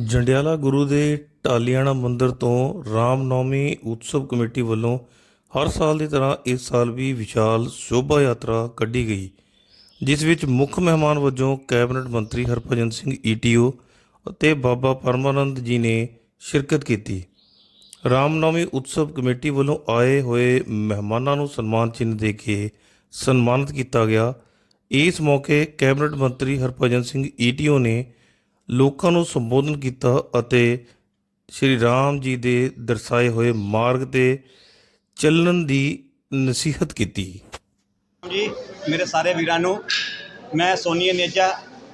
ਜੰਡਿਆਲਾ ਗੁਰੂ ਦੇ ਟਾਲੀਆਣਾ ਮੰਦਿਰ ਤੋਂ ਰਾਮਨੌਮੀ ਉਤਸਵ ਕਮੇਟੀ ਵੱਲੋਂ ਹਰ ਸਾਲ ਦੀ ਤਰ੍ਹਾਂ ਇਸ ਸਾਲ ਵੀ ਵਿਸ਼ਾਲ ਸ਼ੋਭਾ ਯਾਤਰਾ ਕੱਢੀ ਗਈ, ਜਿਸ ਵਿੱਚ ਮੁੱਖ ਮਹਿਮਾਨ ਵਜੋਂ ਕੈਬਨਿਟ ਮੰਤਰੀ ਹਰਭਜਨ ਸਿੰਘ ਈਟੀਓ ਅਤੇ ਬਾਬਾ ਪਰਮਾਨੰਦ ਜੀ ਨੇ ਸ਼ਿਰਕਤ ਕੀਤੀ। ਰਾਮਨੌਮੀ ਉਤਸਵ ਕਮੇਟੀ ਵੱਲੋਂ ਆਏ ਹੋਏ ਮਹਿਮਾਨਾਂ ਨੂੰ ਸਨਮਾਨ ਚਿੰਨ੍ਹ ਦੇ ਕੇ ਸਨਮਾਨਿਤ ਕੀਤਾ ਗਿਆ। ਇਸ ਮੌਕੇ ਕੈਬਨਿਟ ਮੰਤਰੀ ਹਰਭਜਨ ਸਿੰਘ ਈਟੀਓ ਨੇ ਲੋਕਾਂ ਨੂੰ ਸੰਬੋਧਨ ਕੀਤਾ ਅਤੇ ਸ਼੍ਰੀ ਰਾਮ ਜੀ ਦੇ ਦਰਸਾਏ ਹੋਏ ਮਾਰਗ ਤੇ ਚੱਲਣ ਦੀ ਨਸੀਹਤ ਕੀਤੀ। ਜੀ, ਮੇਰੇ ਸਾਰੇ ਵੀਰਾਂ ਨੂੰ ਮੈਂ ਸੋਨੀਆ ਨੇਜਾ,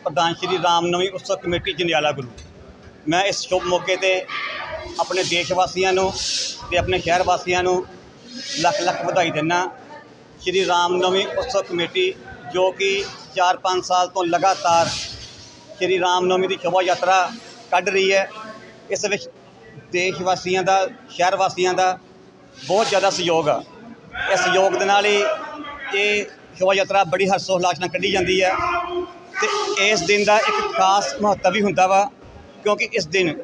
ਪ੍ਰਧਾਨ ਸ਼੍ਰੀ ਰਾਮਨਵਮੀ ਉਤਸਵ ਕਮੇਟੀ, ਜੰਡਿਆਲਾ ਗੁਰੂ। ਮੈਂ ਇਸ ਸ਼ੁਭ ਮੌਕੇ ਤੇ ਆਪਣੇ ਦੇਸ਼ ਵਾਸੀਆਂ ਨੂੰ ਤੇ ਆਪਣੇ ਸ਼ਹਿਰ ਵਾਸੀਆਂ ਨੂੰ ਲੱਖ ਲੱਖ ਵਧਾਈ ਦਿੰਦਾ ਸ਼੍ਰੀ ਰਾਮਨਵਮੀ ਉਤਸਵ ਕਮੇਟੀ, ਜੋ ਕਿ 4-5 ਸਾਲ ਤੋਂ ਲਗਾਤਾਰ ਸ਼੍ਰੀ ਰਾਮ ਨੌਮੀ ਦੀ ਸ਼ੋਭਾ ਯਾਤਰਾ ਕੱਢ ਰਹੀ ਹੈ। ਇਸ ਵਿੱਚ ਦੇਸ਼ ਵਾਸੀਆਂ ਦਾ ਸ਼ਹਿਰ ਵਾਸੀਆਂ ਦਾ ਬਹੁਤ ਜ਼ਿਆਦਾ ਸਹਿਯੋਗ ਆ। ਇਸ ਸਹਿਯੋਗ ਦੇ ਨਾਲ ਹੀ ਇਹ ਸ਼ੋਭਾ ਯਾਤਰਾ ਬੜੀ ਹਰਸ਼ੋ ਉਲਾਸ ਨਾਲ ਕੱਢੀ ਜਾਂਦੀ ਹੈ ਤੇ ਇਸ ਦਿਨ ਦਾ ਇੱਕ ਖਾਸ ਮਹੱਤਵ ਵੀ ਹੁੰਦਾ ਵਾ, ਕਿਉਂਕਿ ਇਸ ਦਿਨ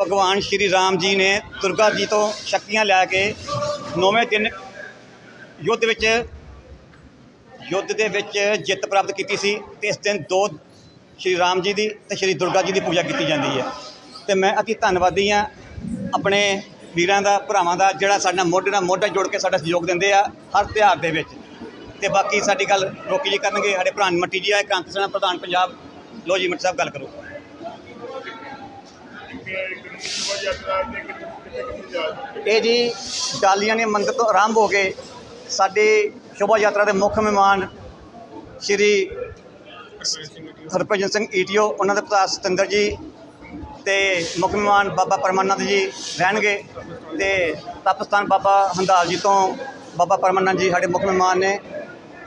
ਭਗਵਾਨ ਸ਼੍ਰੀ ਰਾਮ ਜੀ ਨੇ ਦੁਰਗਾ ਜੀ ਤੋਂ ਸ਼ਕਤੀਆਂ ਲੈ ਕੇ ਨੌਵੇਂ ਦਿਨ ਯੁੱਧ ਵਿੱਚ, ਯੁੱਧ ਦੇ ਵਿੱਚ ਜਿੱਤ ਪ੍ਰਾਪਤ ਕੀਤੀ ਸੀ ਤੇ ਇਸ ਦਿਨ ਦੋ ਸ਼੍ਰੀ ਰਾਮ ਜੀ ਦੀ ਤੇ ਸ਼੍ਰੀ ਦੁਰਗਾ ਜੀ ਦੀ ਪੂਜਾ ਕੀਤੀ ਜਾਂਦੀ ਹੈ। ਤੇ ਮੈਂ ਅਤੀ ਧੰਨਵਾਦੀ ਹਾਂ ਆਪਣੇ ਵੀਰਾਂ ਦਾ, ਭਰਾਵਾਂ ਦਾ, ਜਿਹੜਾ ਸਾਡਾ ਮੋਢੇ ਨਾਲ ਮੋਢਾ ਜੋੜ ਕੇ ਸਾਡਾ ਸਹਿਯੋਗ ਦਿੰਦੇ ਆ ਹਰ ਤਿਉਹਾਰ ਦੇ ਵਿੱਚ। ਤੇ ਬਾਕੀ ਸਾਡੀ ਗੱਲ ਰੋਕੀ ਜੀ ਕਰਨਗੇ, ਸਾਡੇ ਭਰਾ ਮੱਟੀ ਜੀ ਆ ਕ੍ਰਾਂਤੀ ਸੈਨਾ ਪ੍ਰਧਾਨ ਪੰਜਾਬ ਲੋ ਜੀ ਮੱਟੀ ਸਾਹਿਬ ਗੱਲ ਕਰੋ। ਇਹ ਜੀ ਡਾਲੀਆਂ ਨੇ ਮੰਦਰ ਤੋਂ ਆਰੰਭ ਹੋ ਕੇ ਸਾਡੇ ਸ਼ੋਭਾ ਯਾਤਰਾ ਦੇ ਮੁੱਖ ਮਹਿਮਾਨ ਸ਼੍ਰੀ ਹਰਭਜਨ ਸਿੰਘ ਈਟੀਓ, ਉਹਨਾਂ ਦੇ ਭਰਾ ਸਤਿੰਦਰ ਜੀ ਤੇ ਮੁੱਖ ਮਹਿਮਾਨ ਬਾਬਾ ਪਰਮਾਨੰਦ ਜੀ ਰਹਿਣਗੇ ਤੇ ਤਪਸਥਾਨ ਬਾਬਾ ਹੰਦਾਲ ਜੀ ਤੋਂ ਬਾਬਾ ਪਰਮਾਨੰਦ ਜੀ ਸਾਡੇ ਮੁੱਖ ਮਹਿਮਾਨ ਨੇ।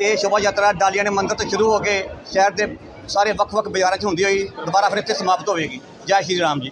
ਇਹ ਸ਼ੋਭਾ ਯਾਤਰਾ ਡਾਲੀਆਂ ਦੇ ਮੰਦਿਰ ਤੋਂ ਸ਼ੁਰੂ ਹੋ ਕੇ ਸ਼ਹਿਰ ਦੇ ਸਾਰੇ ਵੱਖ-ਵੱਖ ਬਾਜ਼ਾਰਾਂ 'ਚ ਹੁੰਦੀ ਹੋਈ ਦੁਬਾਰਾ ਫਿਰ ਇੱਥੇ ਸਮਾਪਤ ਹੋਵੇਗੀ। ਜੈ ਸ਼੍ਰੀ ਰਾਮ ਜੀ।